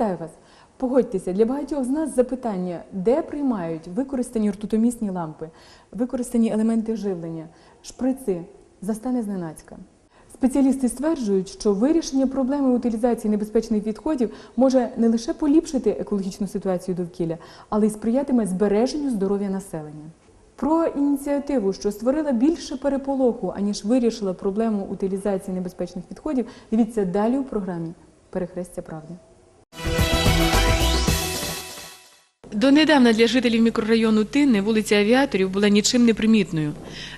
Вітаю вас. Погодьтеся, для багатьох з нас запитання, де приймають використані ртутомісні лампи, використані елементи живлення, шприци, застане зненацька. Спеціалісти стверджують, що вирішення проблеми утилізації небезпечних відходів може не лише поліпшити екологічну ситуацію довкілля, але й сприятиме збереженню здоров'я населення. Про ініціативу, що створила більше переполоху, аніж вирішила проблему утилізації небезпечних відходів, дивіться далі у програмі Перехрестя правди. Донедавна для жителів мікрорайону Тинне вулиця Авіаторів була нічим не примітною.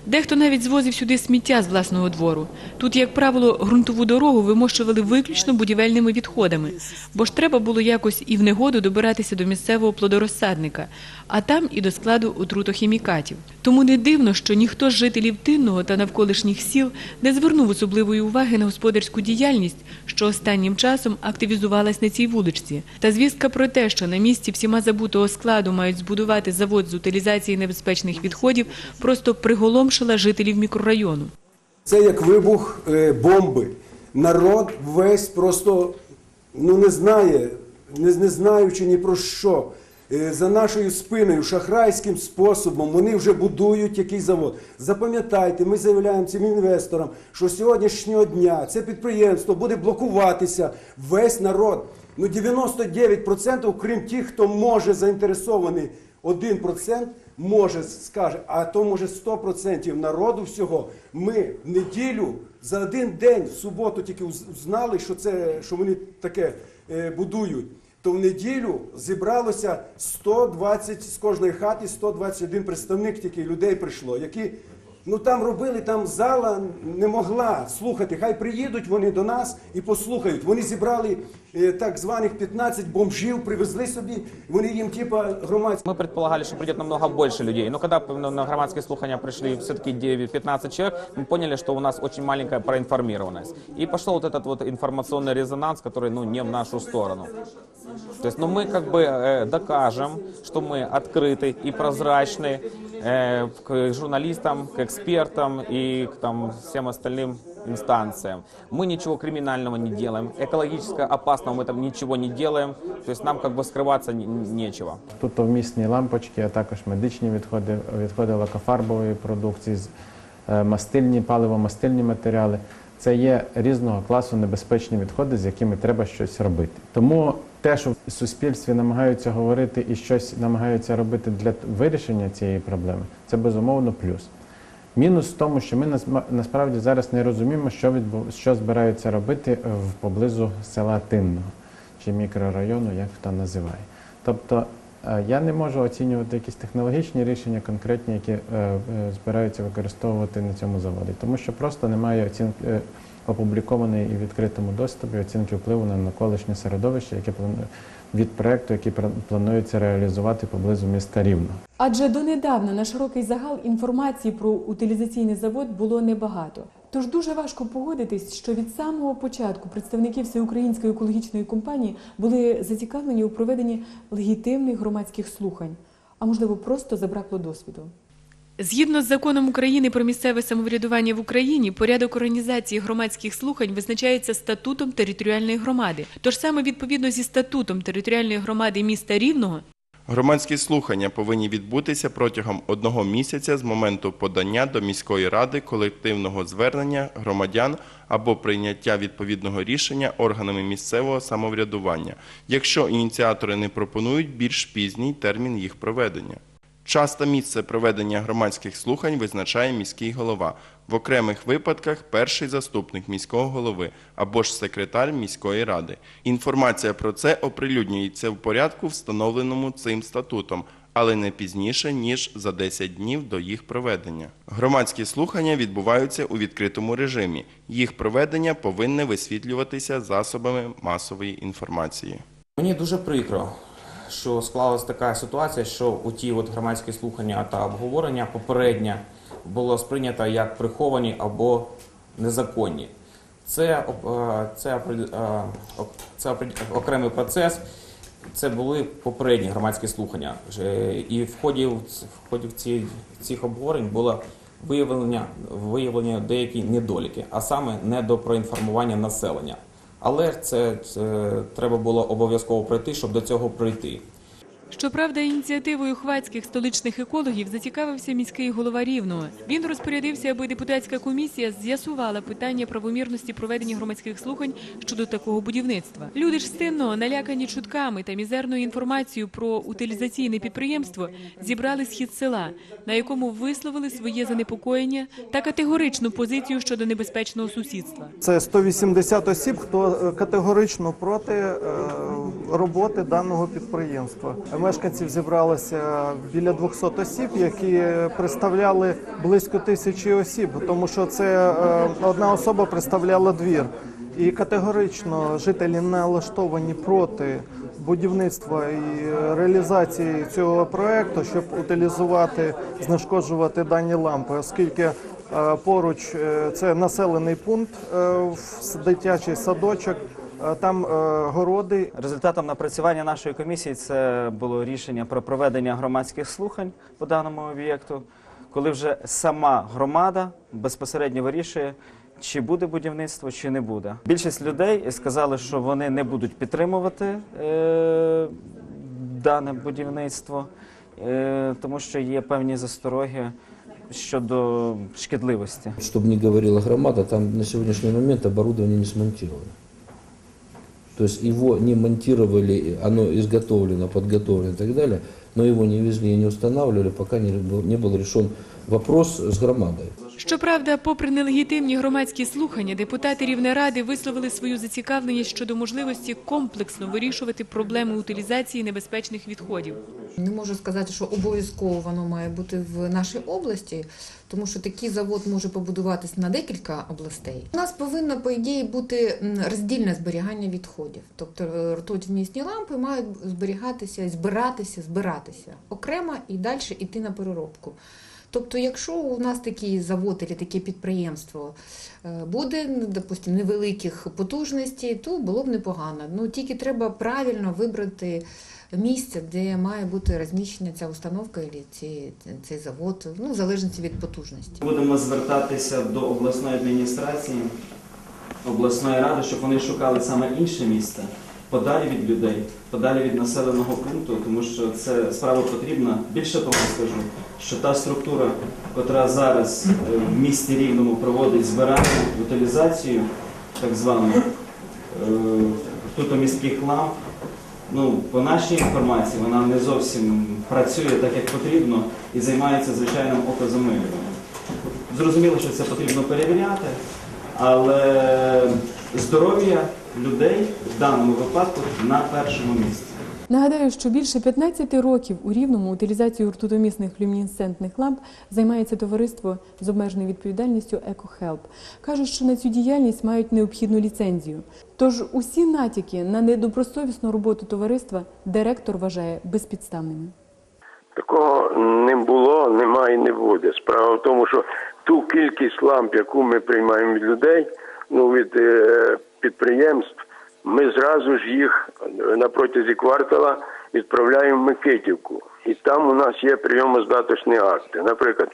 Дехто навіть звозив сюди сміття з власного двору. Тут, як правило, ґрунтову дорогу вимощували виключно будівельними відходами, бо ж треба було якось і в негоду добиратися до місцевого плодорозсадника, а там і до складу отрутохімікатів. Тому не дивно, що ніхто з жителів Тинного та навколишніх сіл не звернув особливої уваги на господарську діяльність, що останнім часом активізувалась на цій вуличці. Та звістка про те, що на місці всіма забутого складу мають збудувати завод з утилізації небезпечних відходів, просто приголомшила жителів мікрорайону. Це як вибух е, бомби. Народ весь просто ну, не знає, не, не знаючи ні про що. Е, За нашою спиною, шахрайським способом, вони вже будують якийсь завод. Запам'ятайте, ми заявляємо цим інвесторам, що сьогоднішнього дня це підприємство буде блокуватися весь народ. Ну 99%, крім тих, хто може заінтересований 1%, може скаже, а то може 100% народу всього. Ми в неділю за один день, в суботу тільки уз- знали, що це що вони таке е, будують. То в неділю зібралося 120 з кожної хати, 121 представник тільки людей прийшло, які ну там робили, там зала не могла слухати. Хай приїдуть вони до нас і послухають. Вони зібрали так званих 15 бомжів, привезли собі. Вони їм, типа, громадські. Мы предполагали, что придет намного больше людей. Но когда на на громадские слухания пришли все-таки 9-15 человек, мы поняли, что у нас очень маленькая проинформированность. И пошел вот этот вот информационный резонанс, который ну, не в нашу сторону. То есть, ну, мы как бы э, докажем, что мы открыты и прозрачны э, к журналистам, к экспертам и к там, всем остальным инстанциям. Мы ничего криминального не делаем, экологически опасного мы там ничего не делаем. То есть нам как бы скрываться не- нечего. Тут вмісні лампочки, а також медичні відходи, відходи лакофарбової продукції, з- е, мастильні, паливо-мастильні матеріали. Це є різного класу небезпечні відходи, з якими треба щось робити. Тому те, що в суспільстві намагаються говорити і щось намагаються робити для вирішення цієї проблеми, це безумовно плюс. Мінус в тому, що ми насправді зараз не розуміємо, що відбу... що збираються робити е, в поблизу села Тинного чи мікрорайону, як хто називає. Тобто е, я не можу оцінювати якісь технологічні рішення, конкретні, які е, збираються використовувати на цьому заводі, тому що просто немає оцінки опублікованої і відкритому доступі оцінки впливу на навколишнє середовище, яке планує від проекту, який планується реалізувати поблизу міста Рівно. Адже донедавна на широкий загал інформації про утилізаційний завод було небагато. Тож дуже важко погодитись, що від самого початку представники всеукраїнської екологічної компанії були зацікавлені у проведенні легітимних громадських слухань, а можливо, просто забракло досвіду. Згідно з законом України про місцеве самоврядування в Україні, порядок організації громадських слухань визначається статутом територіальної громади. Тож саме відповідно зі статутом територіальної громади міста Рівного Громадські слухання повинні відбутися протягом одного місяця з моменту подання до міської ради колективного звернення громадян або прийняття відповідного рішення органами місцевого самоврядування, якщо ініціатори не пропонують більш пізній термін їх проведення. Час та місце проведення громадських слухань визначає міський голова. В окремих випадках перший заступник міського голови або ж секретар міської ради. Інформація про це оприлюднюється в порядку, встановленому цим статутом, але не пізніше ніж за 10 днів до їх проведення. Громадські слухання відбуваються у відкритому режимі. Їх проведення повинне висвітлюватися засобами масової інформації. Мені дуже прикро, що склалася така ситуація, що у ті от громадські слухання та обговорення попереднє було сприйнято як приховані або незаконні. Це, е, це, е, це окремий процес. Це були попередні громадські слухання. Вже- І в ході, в ході ці, цих обговорень було виявлення, виявлення деякі недоліки, а саме недопроінформування населення. Але це, це треба було обов'язково пройти, щоб до цього прийти. Щоправда, ініціативою хвацьких столичних екологів зацікавився міський голова Рівного. Він розпорядився, аби депутатська комісія з'ясувала питання правомірності проведення громадських слухань щодо такого будівництва. Люди ж стинно, налякані чутками та мізерною інформацією про утилізаційне підприємство, зібрали схід села, на якому висловили своє занепокоєння та категоричну позицію щодо небезпечного сусідства. Це 180 осіб, хто е, категорично проти е, роботи даного підприємства. Мешканців зібралося біля 200 осіб, які представляли близько тисячі осіб, тому що це е, одна особа представляла двір. І категорично жителі налаштовані проти будівництва і реалізації цього проекту, щоб утилізувати, знешкоджувати дані лампи, оскільки е, поруч е, це населений пункт, е, в дитячий садочок, е, там е, городи Результатом напрацювання нашої комісії це було рішення про проведення громадських слухань по даному об'єкту, коли вже сама громада безпосередньо вирішує, чи буде будівництво, чи не буде. Більшість людей сказали, що вони не будуть підтримувати е, дане будівництво, е, тому що є певні застороги щодо шкідливості. Чтобы не говорила громада, там на сегодняшний момент оборудование не смонтировано. То есть его не монтировали, оно изготовлено, подготовлено и так далее, но его не везли и не устанавливали, пока не был, не был решен вопрос с громадой. Щоправда, попри нелегітимні громадські слухання, депутати Рівнеради висловили свою зацікавленість щодо можливості комплексно вирішувати проблеми утилізації небезпечних відходів. Не можу сказати, що обов'язково воно має бути в нашій області, тому що такий завод може побудуватись на декілька областей. У нас повинно, по ідеї, бути роздільне зберігання відходів. Тобто е, ртуть-вмісні лампи мають зберігатися, збиратися, збиратися окремо і далі йти на переробку. Тобто, якщо у нас такий завод або таке підприємство е, буде, ну, допустимо, невеликих потужностей, то було б непогано. Ну тільки треба правильно вибрати місце, де має бути розміщена ця установка або цей завод, ну в залежності від потужності. Будемо звертатися до обласної адміністрації, обласної ради, щоб вони шукали саме інше місце, подалі від людей, подалі від населеного пункту, тому що це справа потрібна. Більше того скажу, що та структура, яка зараз е, в місті Рівному проводить збирання, утилізацію, так звану е, тутоміських ламп, Ну, по нашій інформації, вона не зовсім працює так, як потрібно, і займається звичайним окозамилюванням. Зрозуміло, що це потрібно перевіряти, але здоров'я людей в даному випадку на першому місці. Нагадаю, що більше 15 років у Рівному утилізацією ртутомісних люмінесцентних ламп займається товариство з обмеженою відповідальністю «Екохелп». Кажуть, що на цю діяльність мають необхідну ліцензію. Тож усі натяки на недобросовісну роботу товариства директор вважає безпідставними. Такого не було, немає і не буде. Справа в тому, що ту кількість ламп, яку ми приймаємо від людей, ну від е, підприємств, ми зразу ж їх на протязі квартала відправляємо в Микитівку. І там у нас є прийомоздаточні акти. Наприклад,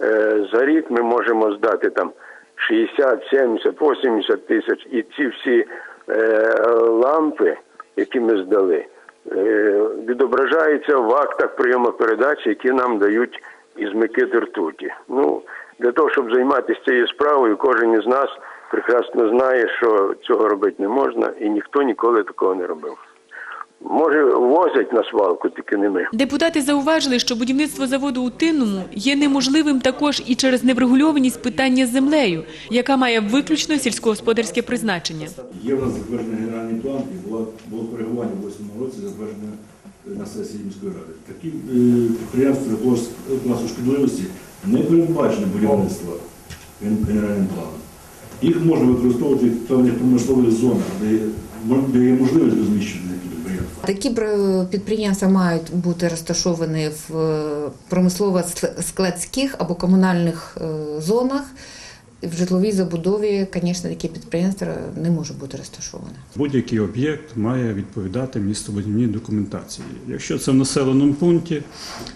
е, за рік ми можемо здати там 60, 70, 80 тисяч. І ці всі е, лампи, які ми здали, е, відображаються в актах прийому-передачі, які нам дають із Микити ртуті. Ну, для того, щоб займатися цією справою, кожен із нас прекрасно знає, що цього робити не можна, і ніхто ніколи такого не робив. Може, возять на свалку, тільки не ми. Депутати зауважили, що будівництво заводу у Тинному є неможливим також і через неврегульованість питання з землею, яка має виключно сільськогосподарське призначення. Є в нас затверджений генеральний план і було, було коригування в 2008 році затверджене на сесії міської ради. Такі е, підприємства клас- класу шкідливості не передбачено будівництво генеральним планом. Їх можна використовувати в певних промислових зонах, де, є- можливість розміщення підприємства. Такі підприємства мають бути розташовані в е, промислово-складських або комунальних е, зонах. В житловій забудові, звісно, такі підприємства не може бути розташоване. Будь-який об'єкт має відповідати містобудівній документації. Якщо це в населеному пункті,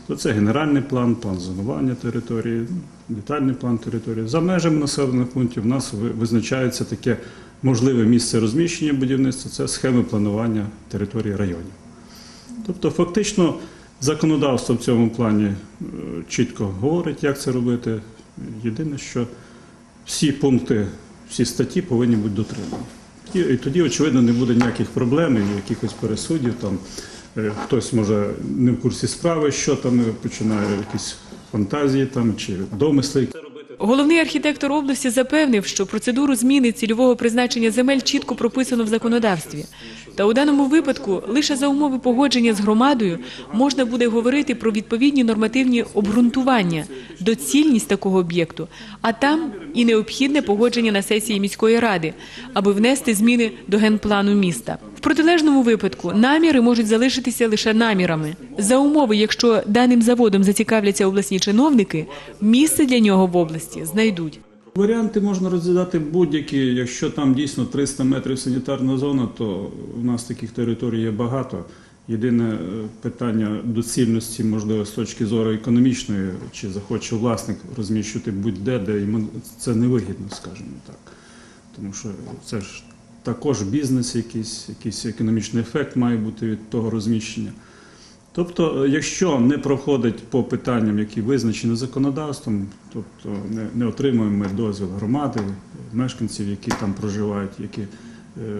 то це генеральний план, план зонування території, детальний план території. За межами населених пунктів у нас визначається таке можливе місце розміщення будівництва це схеми планування території районів. Тобто, фактично, законодавство в цьому плані е, чітко говорить, як це робити. Єдине, що всі пункти, всі статті повинні бути дотримані. І, тоді, очевидно, не буде ніяких проблем якихось пересудів. Там, е, хтось може не в курсі справи, що там е, починає якісь фантазії там, чи домисли. Головний архітектор області запевнив, що процедуру зміни цільового призначення земель чітко прописано в законодавстві. Та у даному випадку лише за умови погодження з громадою можна буде говорити про відповідні нормативні обґрунтування, доцільність такого об'єкту, а там і необхідне погодження на сесії міської ради, аби внести зміни до генплану міста. В протилежному випадку наміри можуть залишитися лише намірами. За умови, якщо даним заводом зацікавляться обласні чиновники, місце для нього в області знайдуть. Варіанти можна розглядати будь-які. Якщо там дійсно 300 метрів санітарна зона, то у нас таких територій є багато. Єдине е, питання доцільності, можливо, з точки зору економічної, чи захоче власник розміщувати будь-де, де йому це невигідно, скажімо так. Тому що це ж також бізнес, якийсь, якийсь економічний ефект має бути від того розміщення. Тобто, е, якщо не проходить по питанням, які визначені законодавством, тобто не, не отримуємо ми дозвіл громади, мешканців, які там проживають, які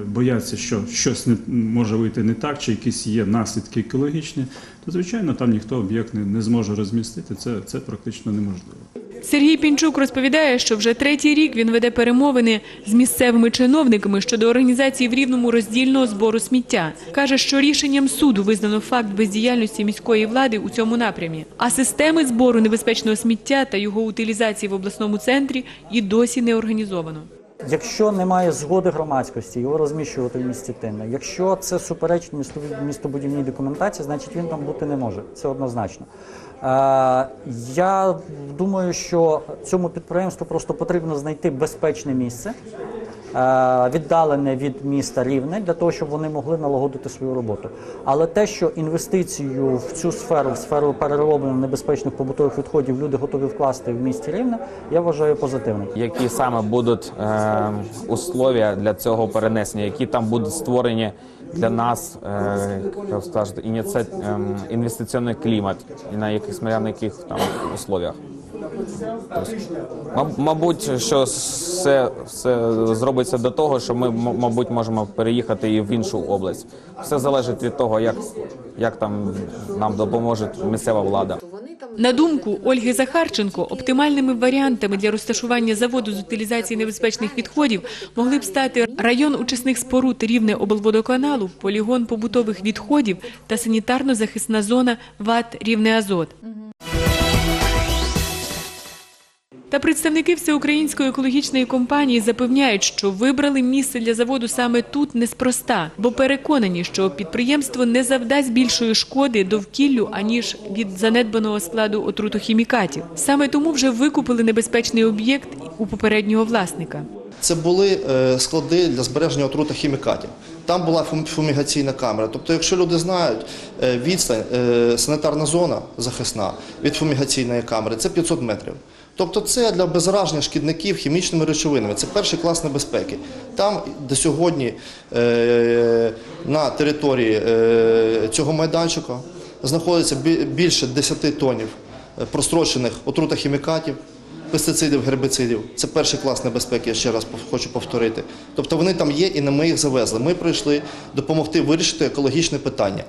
бояться, що щось не може вийти не так, чи якісь є наслідки екологічні, то звичайно там ніхто об'єкт не, не зможе розмістити. Це, це практично неможливо. Сергій Пінчук розповідає, що вже третій рік він веде перемовини з місцевими чиновниками щодо організації в рівному роздільного збору сміття. каже, що рішенням суду визнано факт бездіяльності міської влади у цьому напрямі. А системи збору небезпечного сміття та його утилізації в обласному центрі і досі не організовано. Якщо немає згоди громадськості, його розміщувати в місті Тинне. Якщо це суперечить містобудівній документації, значить він там бути не може. Це однозначно. Е, я думаю, що цьому підприємству просто потрібно знайти безпечне місце, віддалене від міста Рівне, для того, щоб вони могли налагодити свою роботу. Але те, що інвестицію в цю сферу, в сферу перероблення небезпечних побутових відходів, люди готові вкласти в місті Рівне, я вважаю позитивним. Які саме будуть е, условия для цього перенесення, які там будуть створені для нас, е, як ініці... ем, інвестиційний клімат, і на яких на яких там условиях. Мабуть, що все, все зробиться до того, що ми, мабуть, можемо переїхати і в іншу область. Все залежить від того, як, як там нам допоможе місцева влада. На думку Ольги Захарченко, оптимальними варіантами для розташування заводу з утилізації небезпечних відходів могли б стати район очисних споруд рівне облводоканалу, полігон побутових відходів та санітарно-захисна зона ВАТ Рівне Азот. Та представники всеукраїнської екологічної компанії запевняють, що вибрали місце для заводу саме тут неспроста, бо переконані, що підприємство не завдасть більшої шкоди довкіллю, аніж від занедбаного складу отрутохімікатів. Саме тому вже викупили небезпечний об'єкт у попереднього власника. Це були е, склади для збереження отрути хімікатів. Там була фум- фумігаційна камера. Тобто, якщо люди знають, е, відстань, е, санітарна зона захисна від фумігаційної камери це 500 метрів. Тобто це для обеззараження шкідників хімічними речовинами. Це перший клас небезпеки. Там до сьогодні е, на території е, цього майданчика знаходиться більше 10 тонів е, прострочених отрутохімікатів, пестицидів, гербіцидів. Це перший клас небезпеки, я ще раз хочу повторити. Тобто вони там є і не ми їх завезли. Ми прийшли допомогти вирішити екологічне питання.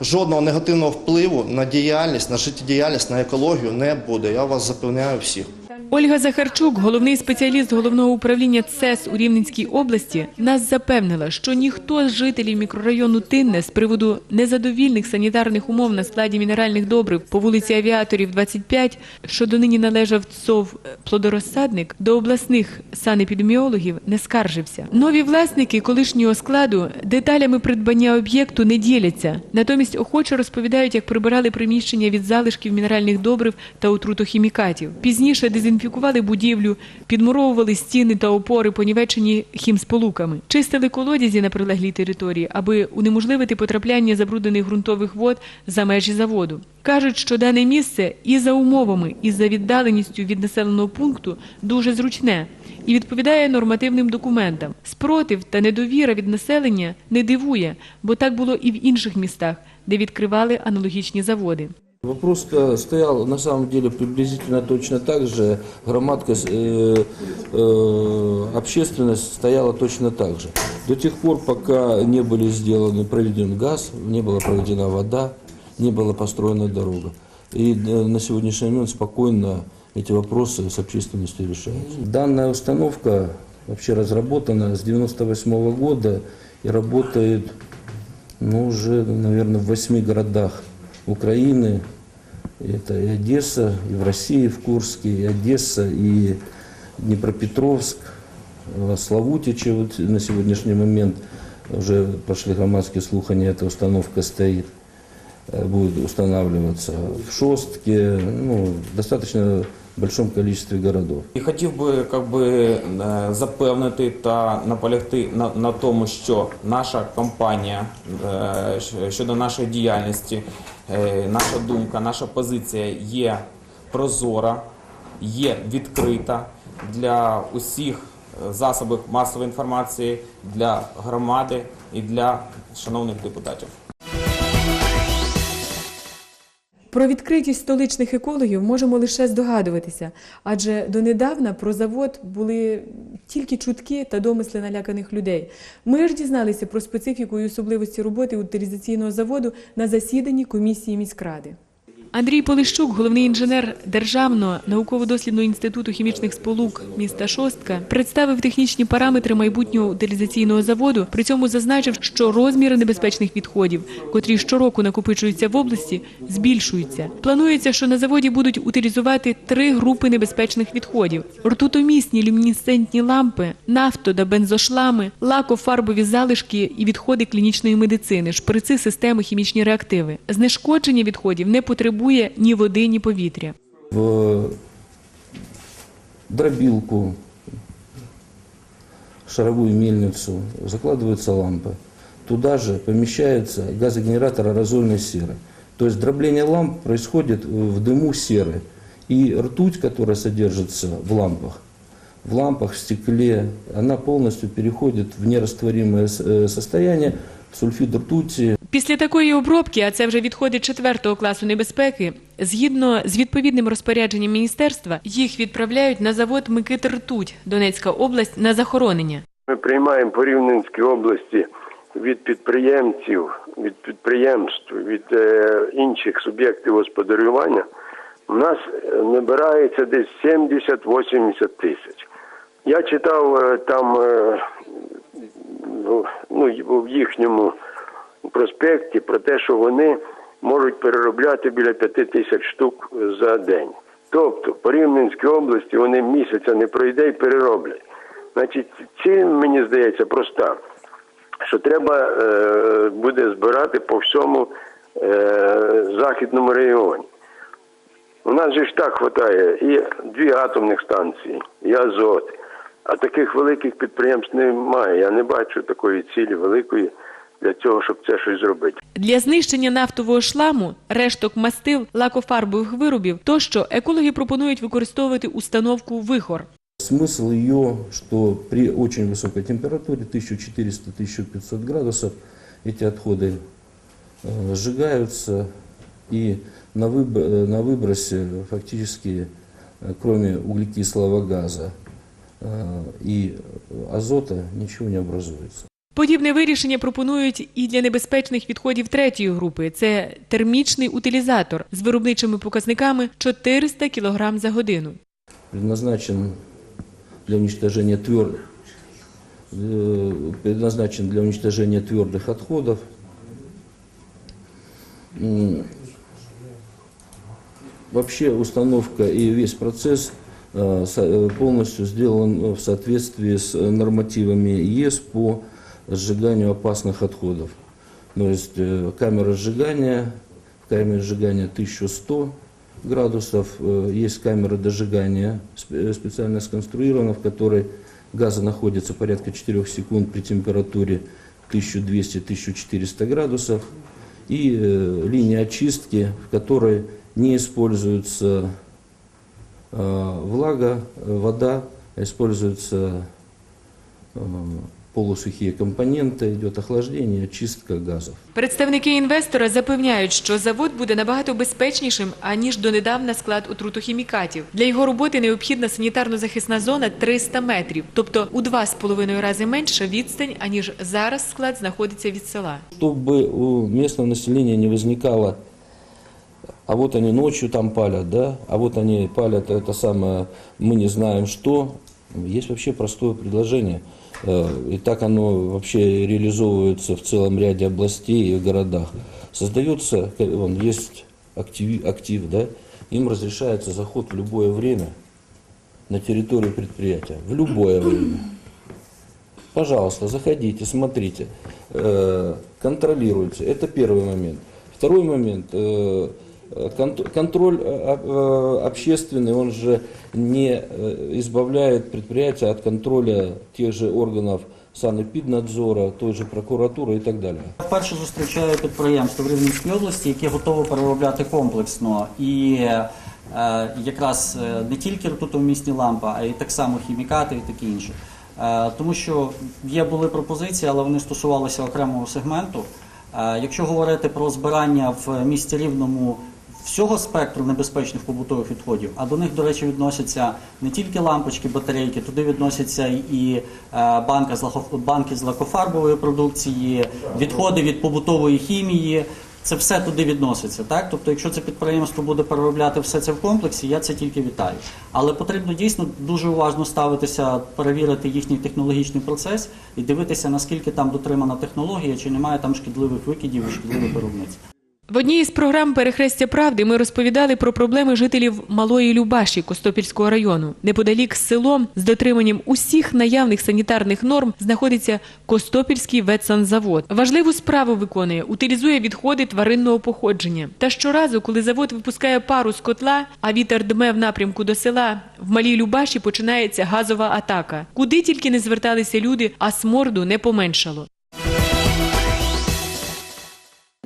Жодного негативного впливу на діяльність, на життєдіяльність, на екологію не буде. Я вас запевняю всіх. Ольга Захарчук, головний спеціаліст головного управління ЦЕС у Рівненській області, нас запевнила, що ніхто з жителів мікрорайону Тинне з приводу незадовільних санітарних умов на складі мінеральних добрив по вулиці Авіаторів 25, що донині належав ЦОВ «Плодорозсадник», до обласних санепідеміологів не скаржився. Нові власники колишнього складу деталями придбання об'єкту не діляться, натомість охоче розповідають, як прибирали приміщення від залишків мінеральних добрив та отрутохімікатів. Пізніше дезінфікували дезінфікували будівлю, підмуровували стіни та опори, понівечені хімсполуками, чистили колодязі на прилеглій території, аби унеможливити потрапляння забруднених ґрунтових вод за межі заводу. Кажуть, що дане місце і за умовами, і за віддаленістю від населеного пункту дуже зручне і відповідає нормативним документам. Спротив та недовіра від населення не дивує, бо так було і в інших містах, де відкривали аналогічні заводи. Вопрос стоял на самом деле приблизительно точно так же. Громадка, э, э, общественность стояла точно так же. До тех пор, пока не были сделаны, проведен газ, не была проведена вода, не была построена дорога. И э, на сегодняшний момент спокойно эти вопросы с общественностью решаются. Данная установка вообще разработана с 98 года и работает ну, уже, наверное, в восьми городах Украины. Это и Одесса, и в России, в Курске, и Одесса, и Днепропетровск, э, Славутичи вот на сегодняшний момент уже пошли громадские слухания, эта установка стоит, э, будет устанавливаться в Шостке, ну, в достаточно большом количестве городов. І хотів би как би, е, запевнити та наполягти на, на тому, що наша компанія е, щодо нашої діяльності, е, наша думка, наша позиція є прозора, є відкрита для усіх засобів масової інформації, для громади і для шановних депутатів. Про відкритість столичних екологів можемо лише здогадуватися, адже донедавна про завод були тільки чутки та домисли наляканих людей. Ми ж дізналися про специфіку і особливості роботи утилізаційного заводу на засіданні комісії міськради. Андрій Полищук, головний інженер Державного науково-дослідного інституту хімічних сполук міста Шостка, представив технічні параметри майбутнього утилізаційного заводу. При цьому зазначив, що розміри небезпечних відходів, котрі щороку накопичуються в області, збільшуються. Планується, що на заводі будуть утилізувати три групи небезпечних відходів: ртутомісні люмінесцентні лампи, нафто та бензошлами, лакофарбові залишки і відходи клінічної медицини, шприци, системи, хімічні реактиви. Знешкодження відходів не потребує ні води, ні повітря. в дробилку, шаровую мельницу закладываются лампы. Туда же помещается газогенератор аэрозольной серы. То есть дробление ламп происходит в дыму серы. И ртуть, которая содержится в лампах, в лампах, в стекле, она полностью переходит в нерастворимое э, состояние, в сульфид ртути, Після такої обробки, а це вже відходи четвертого класу небезпеки, згідно з відповідним розпорядженням міністерства, їх відправляють на завод Микита Ртуть, Донецька область, на захоронення. Ми приймаємо по Рівненській області від підприємців, від підприємств, від е, інших суб'єктів господарювання. У нас е, набирається десь 70-80 тисяч. Я читав е, там ну, в їхньому проспекті про те, що вони можуть переробляти біля 5 тисяч штук за день. Тобто по Рівненській області вони місяця не пройде і перероблять. Значить, ціль, мені здається, проста, що треба е, буде збирати по всьому е, західному регіоні. У нас же ж так вистачає і дві атомних станції, і азот. А таких великих підприємств немає. Я не бачу такої цілі великої для цього, щоб це щось зробити. Для знищення нафтового шламу, решток мастил, лакофарбових виробів тощо екологи пропонують використовувати установку вихор. Смысл ее, что при очень высокой температуре, 1400-1500 градусов, эти отходы э, сжигаются и на, выб- э, на выбросе фактически, э, кроме углекислого газа э, и азота, ничего не образуется. Подібне вирішення пропонують і для небезпечних відходів третьої групи. Це термічний утилізатор з виробничими показниками 400 кг за годину. предназначен для уничтожения твердых, предназначен для уничтожения твердых отходов. М, Вообще установка и весь процесс э, со- э, полностью сделан в соответствии с нормативами ЕС по сжиганию опасных отходов. То есть э, камера сжигания, в камере сжигания 1100 градусов. Э, Есть камера дожигания спе- специально сконструирована, в которой газа находится порядка 4 секунд при температуре 1200-1400 градусов. И э, линия очистки, в которой не используется э, влага, э, вода, а используются э, полусухие компоненты, идет охлаждение, очистка газов. Представники інвестора запевняють, що завод буде набагато безпечнішим, аніж донедавна склад отрутохімікатів. Для його роботи необхідна санітарно-захисна зона 300 метрів, тобто у два з половиною рази менша відстань, аніж зараз склад знаходиться від села. Чтобы у местного населения не возникало, а вот они ночью там палят, да, а вот они палят это самое, мы не знаем что. Есть вообще простое предложение. Э, И так оно вообще реализовывается в целом ряде областей и городах. Создается, э, вон, есть актив, актив, да, им разрешается заход в любое время на территорию предприятия. В любое время. Пожалуйста, заходите, смотрите, э, контролируйте. Это первый момент. Второй момент. э, кон- Контроль э, э, общественный, он же не э, избавляет предприятие от контроля тех же органов санэпиднадзора, той же прокуратуры и так далее. Вперше зустрічаю підприємство в Рівненській області, яке готове переробляти комплексно і е, якраз е, не тільки ртутомісні лампи, а й так само хімікати і таке інше. Е, тому що є були пропозиції, але вони стосувалися окремого сегменту. Е, якщо говорити про збирання в місті Рівному всього спектру небезпечних побутових відходів, а до них, до речі, відносяться не тільки лампочки, батарейки, туди відносяться і е, банка з банки з лакофарбової продукції, відходи від побутової хімії. Це все туди відноситься, так? Тобто, якщо це підприємство буде переробляти все це в комплексі, я це тільки вітаю. Але потрібно дійсно дуже уважно ставитися, перевірити їхній технологічний процес і дивитися, наскільки там дотримана технологія, чи немає там шкідливих викидів і шкідливих виробництв. В одній із програм Перехрестя правди ми розповідали про проблеми жителів Малої Любаші Костопільського району. Неподалік з селом з дотриманням усіх наявних санітарних норм знаходиться Костопільський ветсанзавод. Важливу справу виконує, утилізує відходи тваринного походження. Та щоразу, коли завод випускає пару з котла, а вітер дме в напрямку до села, в Малій Любаші починається газова атака. Куди тільки не зверталися люди, а сморду не поменшало.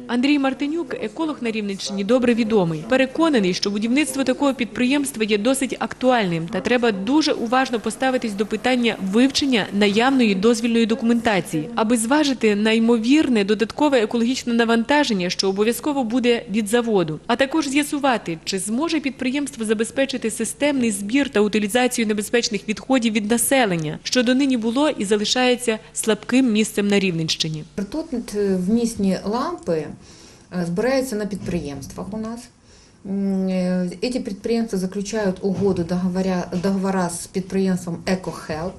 Андрій Мартинюк, еколог на Рівненщині, добре відомий. Переконаний, що будівництво такого підприємства є досить актуальним та треба дуже уважно поставитись до питання вивчення наявної дозвільної документації, аби зважити на ймовірне додаткове екологічне навантаження, що обов'язково буде від заводу, а також з'ясувати, чи зможе підприємство забезпечити системний збір та утилізацію небезпечних відходів від населення, що донині було і залишається слабким місцем на Рівненщині. Ртуть е, вмісні лампи збираються на підприємствах у нас. Е, Эти підприємства заключають угоду договоря, договора з підприємством EcoHelp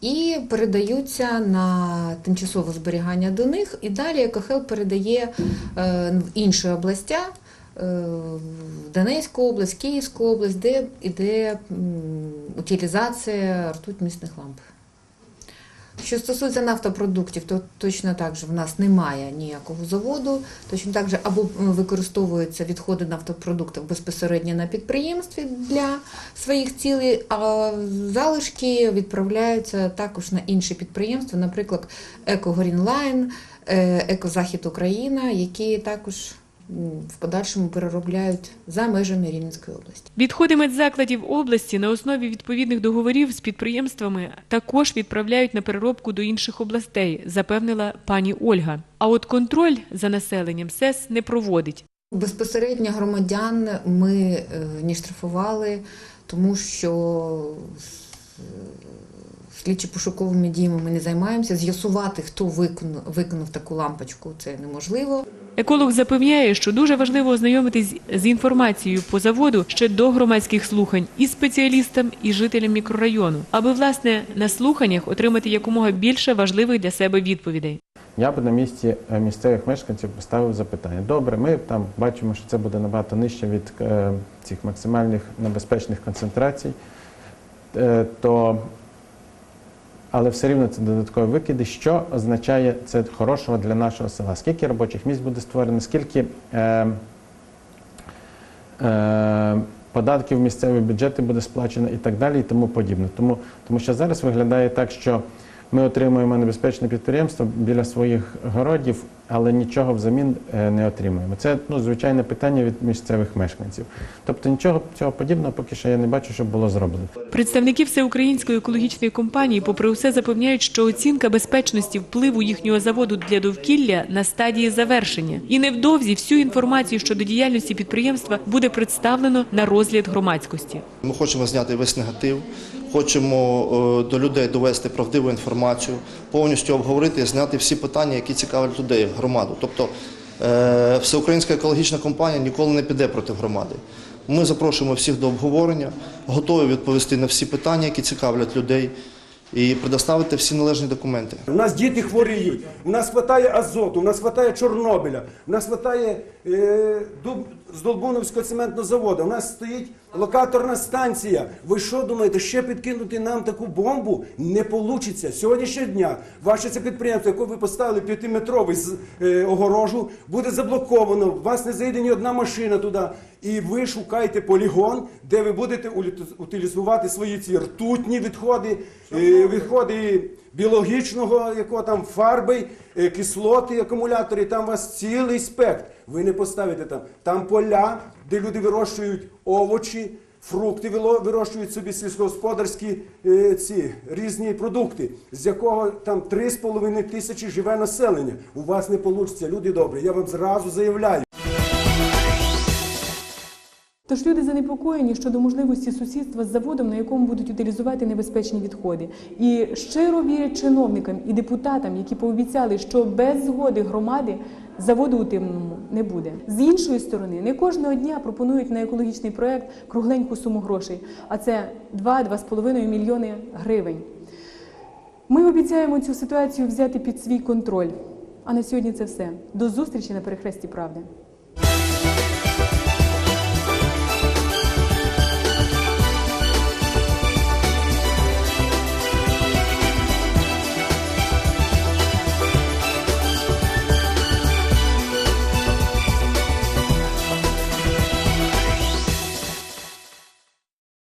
і передаються на тимчасове зберігання до них. І далі EcoHelp передає е, в інші областя, е, в Донецьку область, Київську область, де йде утилізація ртуть-місних ламп. Що стосується нафтопродуктів, то точно так же в нас немає ніякого заводу. Точно так же або використовуються відходи нафтопродуктів безпосередньо на підприємстві для своїх цілей, а залишки відправляються також на інші підприємства, наприклад, Еко Грінлайн, Еко Захід Україна, які також в подальшому переробляють за межами Рівненської області. Відходи медзакладів області на основі відповідних договорів з підприємствами також відправляють на переробку до інших областей, запевнила пані Ольга. А от контроль за населенням СЕС не проводить. Безпосередньо громадян ми е, не штрафували, тому що слідчо пошуковими діями ми не займаємося. З'ясувати, хто виконав, виконав таку лампочку, це неможливо. Еколог запевняє, що дуже важливо ознайомитись з інформацією по заводу ще до громадських слухань і спеціалістам, і жителям мікрорайону, аби власне на слуханнях отримати якомога більше важливих для себе відповідей. Я б на місці е, місцевих мешканців поставив запитання. Добре, ми там бачимо, що це буде набагато нижче від е, цих максимальних небезпечних концентрацій, е, то, але все рівно це додаткові викиди. Що означає це хорошого для нашого села? Скільки робочих місць буде створено, скільки е, е, податків в місцеві бюджети буде сплачено і так далі, і тому подібне. Тому, тому що зараз виглядає так, що ми отримуємо небезпечне підприємство біля своїх городів, але нічого взамін е, не отримуємо. Це ну, звичайне питання від місцевих мешканців. Тобто нічого цього подібного поки що я не бачу, щоб було зроблено. Представники всеукраїнської екологічної компанії, попри усе, запевняють, що оцінка безпечності впливу їхнього заводу для довкілля на стадії завершення. І невдовзі всю інформацію щодо діяльності підприємства буде представлено на розгляд громадськості. Ми хочемо зняти весь негатив, хочемо е, до людей довести правдиву інформацію, повністю обговорити і зняти всі питання, які цікавлять людей, громаду. Тобто е, всеукраїнська екологічна компанія ніколи не піде проти громади. Ми запрошуємо всіх до обговорення, готові відповісти на всі питання, які цікавлять людей, і предоставити всі належні документи. У нас діти хворіють, у нас вистачає азоту, у нас вистачає Чорнобиля, у нас вистачає е, Дуб- з Долбуновського цементного заводу, у нас стоїть локаторна станція. Ви що думаєте, ще підкинути нам таку бомбу? Не вийде. Сьогоднішнього дня ваше це підприємство, яке ви поставили п'ятиметровий з- е, огорожу, буде заблоковано, у вас не зайде ні одна машина туди. І ви шукаєте полігон, де ви будете утилізувати свої ці ртутні відходи, е, відходи біологічного, якого там фарби, е, кислоти, акумулятори, там у вас цілий спектр. Ви не поставите там. Там поля, де люди вирощують овочі, фрукти, вирощують собі сільськогосподарські е, ці різні продукти, з якого там 3,5 тисячі живе населення. У вас не вийде, люди добрі. Я вам зразу заявляю. Тож люди занепокоєні щодо можливості сусідства з заводом, на якому будуть утилізувати небезпечні відходи, і щиро вірять чиновникам і депутатам, які пообіцяли, що без згоди громади заводу у Тимному не буде. З іншої сторони, не кожного дня пропонують на екологічний проект кругленьку суму грошей, а це 2-2,5 мільйони гривень. Ми обіцяємо цю ситуацію взяти під свій контроль. А на сьогодні це все. До зустрічі на перехресті правди.